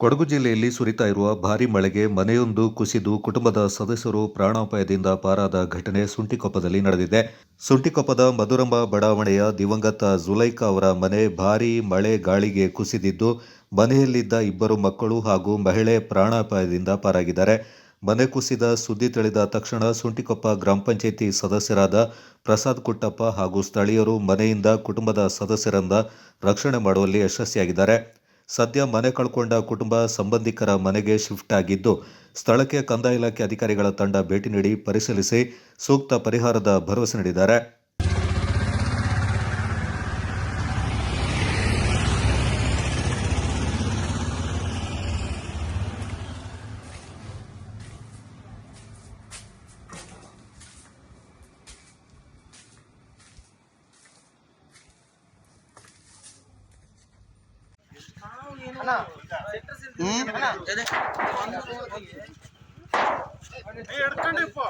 ಕೊಡಗು ಜಿಲ್ಲೆಯಲ್ಲಿ ಸುರಿತಾ ಇರುವ ಭಾರಿ ಮಳೆಗೆ ಮನೆಯೊಂದು ಕುಸಿದು ಕುಟುಂಬದ ಸದಸ್ಯರು ಪ್ರಾಣಾಪಾಯದಿಂದ ಪಾರಾದ ಘಟನೆ ಸುಂಟಿಕೊಪ್ಪದಲ್ಲಿ ನಡೆದಿದೆ. ಸುಂಟಿಕೊಪ್ಪದ ಮಧುರಂಬ ಬಡಾವಣೆಯ ದಿವಂಗತ ಜುಲೈಕಾ ಅವರ ಮನೆ ಭಾರೀ ಮಳೆ ಗಾಳಿಗೆ ಕುಸಿದಿದ್ದು, ಮನೆಯಲ್ಲಿದ್ದ ಇಬ್ಬರು ಮಕ್ಕಳು ಹಾಗೂ ಮಹಿಳೆ ಪ್ರಾಣಾಪಾಯದಿಂದ ಪಾರಾಗಿದ್ದಾರೆ. ಮನೆ ಕುಸಿದ ಸುದ್ದಿ ತಿಳಿದ ತಕ್ಷಣ ಸುಂಟಿಕೊಪ್ಪ ಗ್ರಾಮ ಪಂಚಾಯಿತಿ ಸದಸ್ಯರಾದ ಪ್ರಸಾದ್ ಕುಟ್ಟಪ್ಪ ಹಾಗೂ ಸ್ಥಳೀಯರು ಮನೆಯಿಂದ ಕುಟುಂಬದ ಸದಸ್ಯರನ್ನ ರಕ್ಷಣೆ ಮಾಡುವಲ್ಲಿ ಯಶಸ್ವಿಯಾಗಿದ್ದಾರೆ. ಸದ್ಯ ಮನೆ ಕಳ್ಕೊಂಡ ಕುಟುಂಬ ಸಂಬಂಧಿಕರ ಮನೆಗೆ ಶಿಫ್ಟ್ ಆಗಿದ್ದು, ಸ್ಥಳಕ್ಕೆ ಕಂದಾಯ ಇಲಾಖೆ ಅಧಿಕಾರಿಗಳ ತಂಡ ಭೇಟಿ ನೀಡಿ ಪರಿಶೀಲಿಸಿ ಸೂಕ್ತ ಪರಿಹಾರದ ಭರವಸೆ ನೀಡಿದ್ದಾರೆ. എടുക്കണ്ട ഇപ്പൊ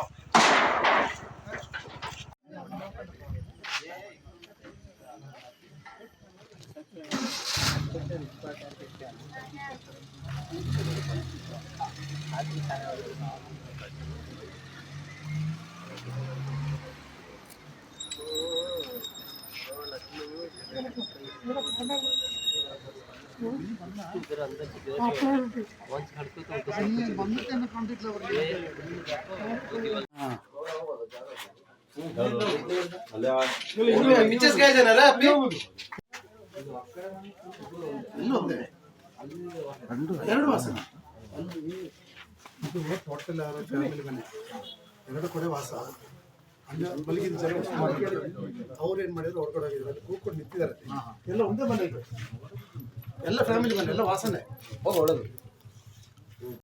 Thank you. ಎರಡು ವಾಸ ಇದು ಟೋಟಲ್ ಅವರ ಫ್ಯಾಮಿಲಿ ಮನೆ ಎರಡು ಕಡೆ ವಾಸ ಅಲ್ಲಿ ಮಲಗಿದ ಜನ ಅವ್ರು ಏನು ಮಾಡಿದ್ರು ಹೊರಗಡೆ ಅಲ್ಲಿ ಕೂತ್ಕೊಂಡು ನಿಂತಿದ್ದಾರೆ ಎಲ್ಲ ಒಂದೇ ಮನೆ ಎಲ್ಲ ಫ್ಯಾಮಿಲಿ ಮನೆ ಎಲ್ಲ ವಾಸನೆ ಹೋಗಿ ಹೊಡೋದು